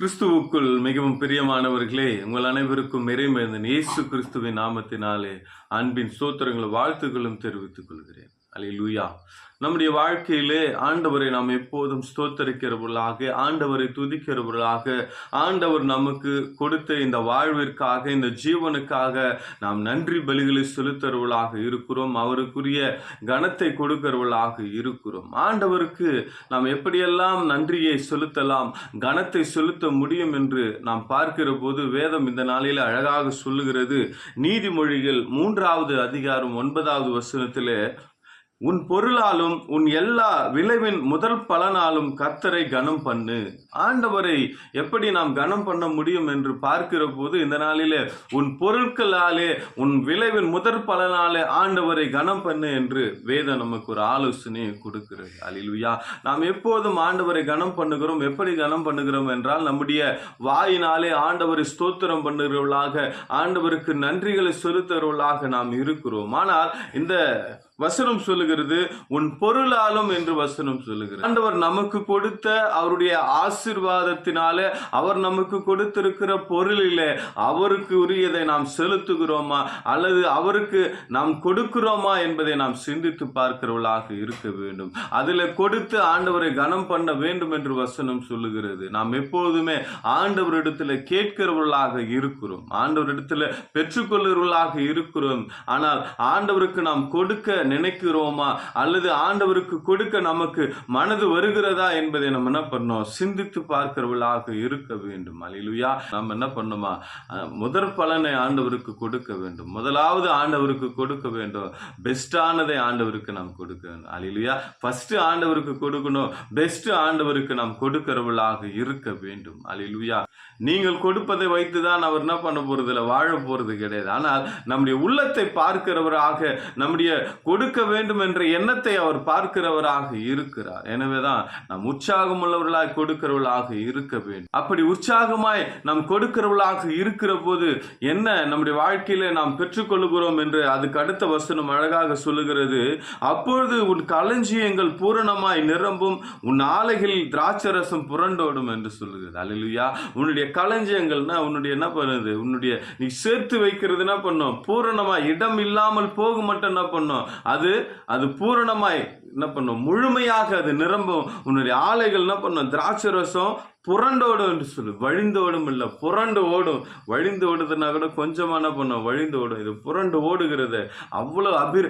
கிறிஸ்துவுக்குள் மிகவும் பிரியமானவர்களே உங்கள் அனைவருக்கும் இறைமேந்தன் இயேசு கிறிஸ்துவின் நாமத்தினாலே அன்பின் சோத்திரங்களும் வாழ்த்துக்களும் தெரிவித்துக் கொள்கிறேன். அல்லேலூயா நம்முடைய வாழ்க்கையிலே ஆண்டவரை நாம் எப்போதும் ஸ்தோத்தரிக்கிறவர்களாக ஆண்டவரை துதிக்கிறவர்களாக ஆண்டவர் நமக்கு கொடுத்த இந்த வாழ்விற்காக இந்த ஜீவனுக்காக நாம் நன்றி பலிகளை செலுத்துறவர்களாக இருக்கிறோம். அவருக்குரிய கனத்தை கொடுக்கிறவர்களாக இருக்கிறோம். ஆண்டவருக்கு நாம் எப்படியெல்லாம் நன்றியை செலுத்தலாம் கனத்தை செலுத்த முடியும் என்று நாம் பார்க்கிற போது வேதம் இந்த நாளில் அழகாக சொல்லுகிறது. நீதிமொழிகள் மூன்றாவது அதிகாரம் ஒன்பதாவது வசனத்திலே உன் பொருளாலும் உன் எல்லா விளைவின் முதல் பலனாலும் கத்தரை கனம் பண்ணு. ஆண்டவரை எப்படி நாம் கனம் பண்ண முடியும் என்று பார்க்கிற போது இந்த நாளிலே உன் பொருட்களாலே உன் விளைவின் முதற் பலனாலே ஆண்டவரை கனம் பண்ணு என்று வேதம் நமக்கு ஒரு ஆலோசனையை கொடுக்கிறது. அலிலுயா நாம் எப்போதும் ஆண்டவரை கனம் பண்ணுகிறோம். எப்படி கனம் பண்ணுகிறோம் என்றால் நம்முடைய வாயினாலே ஆண்டவரை ஸ்தோத்திரம் பண்ணுகிறவர்களாக ஆண்டவருக்கு நன்றிகளை செலுத்துகிறவர்களாக நாம் இருக்கிறோம். ஆனால் இந்த வசனம் சொல்லுகிறது உன் பொருளாலும் என்று வசனம் சொல்லுகிறது. ஆண்டவர் நமக்கு கொடுத்த அவருடைய ஆசிர்வாதத்தினாலே அவர் நமக்கு கொடுத்திருக்கிற பொருளிலே அவருக்கு உரியதை நாம் செலுத்துகிறோமா? அல்லது அவருக்கு நாம் கொடுக்கிறோமா என்பதை நாம் சிந்தித்து பார்க்கிறவளாக இருக்க வேண்டும். அதில் கொடுத்து ஆண்டவரை கனம் பண்ண வேண்டும் என்று வசனம் சொல்லுகிறது. நாம் எப்போதுமே ஆண்டவரிடத்தில் கேட்கிறவர்களாக இருக்கிறோம். ஆண்டவரிடத்தில் பெற்றுக்கொள்கிறவர்களாக இருக்கிறோம். ஆனால் ஆண்டவருக்கு நாம் கொடுக்க நினைக்கிறோமா? அல்லது ஆண்டவருக்கு கொடுக்க நமக்கு மனது வருகிறதா என்பதை நம்ம என்ன பண்ணோம் சிந்தித்து பார்க்கிறவர்களாக இருக்க வேண்டும். அலிலுயா நம்ம என்ன பண்ணுமா? முதற் பலனை ஆண்டவருக்கு கொடுக்க வேண்டும். முதலாவது ஆண்டவருக்கு கொடுக்க வேண்டும். பெஸ்டானதை ஆண்டவருக்கு நாம் கொடுக்க வேண்டும். அலிலுயா ஃபர்ஸ்ட் ஆண்டவருக்கு கொடுக்கணும். பெஸ்ட் ஆண்டவருக்கு நாம் கொடுக்கிறவர்களாக இருக்க வேண்டும். அலிலுயா நீங்கள் கொடுப்பதை வைத்து தான் அவர் என்ன பண்ண போறதுல வாழ போறது கிடையாது. ஆனால் நம்முடைய உள்ளத்தை பார்க்கிறவராக நம்முடைய கொடுக்க வேண்டும் என்ற எண்ணத்தை அவர் பார்க்கிறவராக இருக்கிறார். எனவேதான் நாம் உற்சாகம் உள்ளவர்களாய் கொடுக்கிறவர்களாக இருக்க வேண்டும். அப்படி உற்சாகமாய் நாம் கொடுக்கிறவர்களாக இருக்கிற போது என்ன நம்முடைய வாழ்க்கையில நாம் பெற்றுக்கொள்கிறோம் என்று அதுக்கு அடுத்த வசனம் அழகாக சொல்லுகிறது. அப்பொழுது உன் களஞ்சியங்கள் பூரணமாய் நிரம்பும் உன் ஆலைகளில் திராட்சரசம் புரண்டோடும் என்று சொல்லுகிறது. அல்லேலூயா. உன்னுடைய களஞ்சியங்கள்னா உன்னுடைய என்ன பண்ணுது? உன்னுடைய நீ சேர்த்து வைக்கிறது என்ன பண்ணும்? பூரணமாய் இடம் இல்லாமல் போக மட்டும் என்ன பண்ணும்? அது அது பூரணமாய் என்ன பண்ணும்? முழுமையாக அது நிரம்பும். உன்னுடைய ஆலைகள் என்ன பண்ணும்? திராட்சை ரசம் புரண்டோடும் என்று சொல்லு. வழிந்தோடும் இல்லை புரண்டு ஓடும். வழிந்து ஓடுதுன்னா கூட கொஞ்சமா என்ன பண்ணும்? வழிந்து ஓடும். இது புரண்டு ஓடுகிறது. அவ்வளவு அபிர்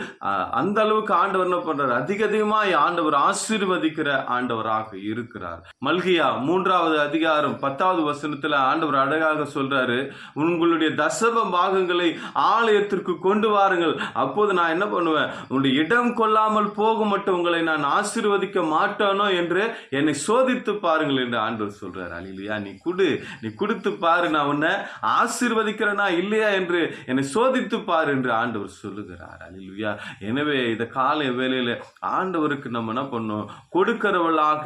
அந்த அளவுக்கு ஆண்டவர் என்ன பண்றாரு? அதிக அதிகமாக ஆண்டவர் ஆசீர்வதிக்கிற ஆண்டவராக இருக்கிறார். மல்கியா மூன்றாவது அதிகாரம் பத்தாவது வசனத்துல ஆண்டவர் அழகாக சொல்றாரு உங்களுடைய தசம பாகங்களை ஆலயத்திற்கு கொண்டு வாருங்கள். அப்போது நான் என்ன பண்ணுவேன்? உன்னுடைய இடம் கொள்ளாமல் போக மட்டும் உங்களை நான் ஆசீர்வதிக்க மாட்டானோ என்று என்னை சோதித்து பாருங்கள் என்று ஆண்டவர் சொல்றார். அலிலியா நீ குடு நீ கொடுத்து பாரு நான் உன்னை ஆசீர்வதிக்கிறேனா இல்லையா என்று என்னை சோதித்து பாரு என்று ஆண்டவர் சொல்லுகிறார். அலிலுயா எனவே இந்த காலை வேளையில ஆண்டவருக்கு நம்ம என்ன பண்ணோம்? கொடுக்கிறவளாக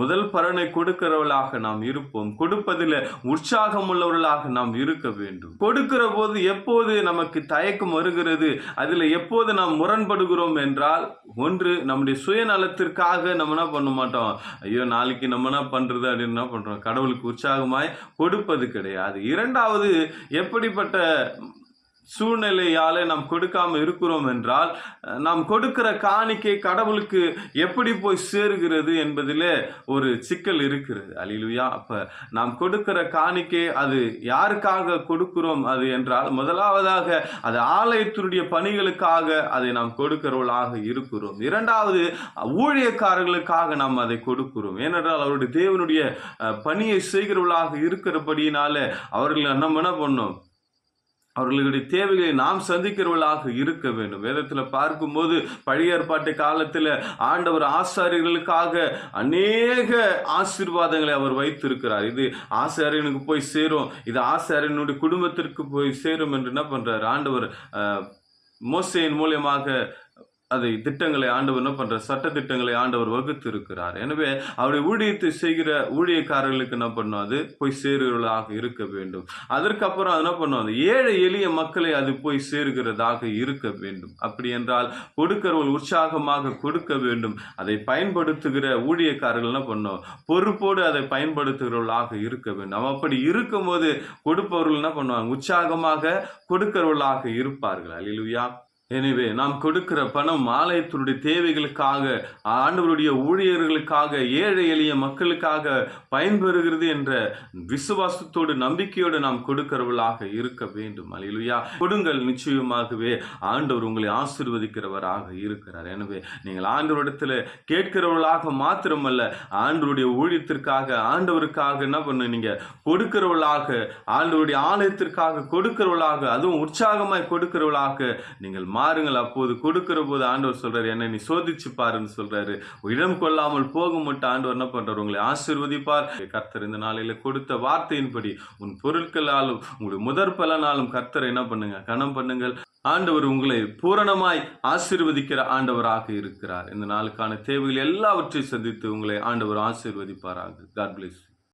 முதல் பலனை கொடுக்கிறவளாக நாம் இருப்போம். கொடுப்பதில் உற்சாகம் உள்ளவர்களாக நாம் இருக்க வேண்டும். கொடுக்கிற போது எப்போது நமக்கு தயக்கம் வருகிறது? அதில் எப்போது நாம் முரண்படுகிறோம் என்றால் ஒன்று நம்முடைய சுயநலத்திற்காக நம்ம என்ன பண்ண மாட்டோம்? ஐயோ நாளைக்கு நம்ம என்ன பண்றது அப்படின்னு என்ன பண்றோம்? கடவுளுக்கு உற்சாகமாய் கொடுப்பது கிடையாது. இரண்டாவது எப்படிப்பட்ட சூழ்நிலையால் நாம் கொடுக்காம இருக்கிறோம் என்றால் நாம் கொடுக்கிற காணிக்கை கடவுளுக்கு எப்படி போய் சேருகிறது என்பதிலே ஒரு சிக்கல் இருக்கிறது. அழிலுயா அப்ப நாம் கொடுக்கிற காணிக்கை அது யாருக்காக கொடுக்கிறோம் அது என்றால் முதலாவதாக அது ஆலயத்தினுடைய பணிகளுக்காக அதை நாம் கொடுக்கிறவர்களாக இருக்கிறோம். இரண்டாவது ஊழியக்காரர்களுக்காக நாம் அதை கொடுக்கிறோம். ஏனென்றால் அவருடைய தேவனுடைய பணியை செய்கிறவர்களாக இருக்கிறபடியினால அவர்களை நம்ம என்ன பண்ணோம்? அவர்களுடைய தேவைகளை நாம் சந்திக்கிறவர்களாக இருக்க வேண்டும். வேதத்தில் பார்க்கும்போது பழைய ஏற்பாட்டு காலத்தில் ஆண்டவர் ஆசாரியர்களுக்காக அநேக ஆசீர்வாதங்களை அவர் வைத்திருக்கிறார். இது ஆசாரியனுக்கு போய் சேரும் இது ஆசாரியனுடைய குடும்பத்திற்கு போய் சேரும் என்று என்ன பண்ணுறார் ஆண்டவர் மோசையின் மூலியமாக அதை திட்டங்களை ஆண்டவர் என்ன பண்ற சட்ட திட்டங்களை ஆண்டவர் வகுத்து இருக்கிறார் எனவே அவருடைய ஊழியத்தை செய்கிற ஊழியக்காரர்களுக்கு என்ன பண்ணும்? அது போய் சேருகிறவர்களாக இருக்க வேண்டும். அதற்கப்புறம் அது என்ன பண்ணும்? அது ஏழை எளிய மக்களை அது போய் சேருகிறதாக இருக்க வேண்டும். அப்படி என்றால் கொடுக்கிறவர்கள் உற்சாகமாக கொடுக்க வேண்டும். அதை பயன்படுத்துகிற ஊழியக்காரர்கள் என்ன பண்ணும்? பொறுப்போடு அதை பயன்படுத்துகிறவர்களாக இருக்க வேண்டும். அப்படி இருக்கும்போது கொடுப்பவர்கள் என்ன பண்ணுவாங்க? உற்சாகமாக கொடுக்கிறவர்களாக இருப்பார்கள். அல்லேலூயா. எனவே நாம் கொடுக்கிற பணம் ஆலயத்தினுடைய தேவைகளுக்காக ஆண்டவருடைய ஊழியர்களுக்காக ஏழை எளிய மக்களுக்காக பயன்பெறுகிறது என்ற விசுவாசத்தோடு நம்பிக்கையோடு நாம் கொடுக்கிறவர்களாக இருக்க வேண்டும். அலையிலுயா கொடுங்கள் நிச்சயமாகவே. ஆண்டவர் உங்களை ஆசீர்வதிக்கிறவராக இருக்கிறார். எனவே நீங்கள் ஆண்டவரிடத்தில் கேட்கிறவர்களாக மாத்திரமல்ல ஆண்டவருடைய ஊழியத்திற்காக ஆண்டவருக்காக என்ன பண்ண நீங்க கொடுக்கிறவர்களாக ஆண்டவருடைய ஆலயத்திற்காக கொடுக்கிறவர்களாக அதுவும் உற்சாகமாய் கொடுக்கிறவர்களாக நீங்கள் மாறுங்கள். அப்போது கொடுக்கிற போது ஆண்டவர் சொல்றாரு என்னை நீ சோதிச்சு பாருன்னு சொல்றாரு. இடம் கொள்ளாமல் போக மட்டும் ஆண்டவர் என்ன பண்றாரு? உங்களை ஆசீர்வதிப்பார். கர்த்தர் இந்த நாளில கொடுத்த வார்த்தையின்படி உன் பொருட்களாலும் உங்களுடைய முதற் பலனாலும் கர்த்தர் என்ன பண்ணுங்க? கணம் பண்ணுங்கள். ஆண்டவர் உங்களை பூரணமாய் ஆசீர்வதிக்கிற ஆண்டவராக இருக்கிறார். இந்த நாளுக்கான தேவைகள் எல்லாவற்றையும் சந்தித்து உங்களை ஆண்டவர் ஆசீர்வதிப்பாராக. God place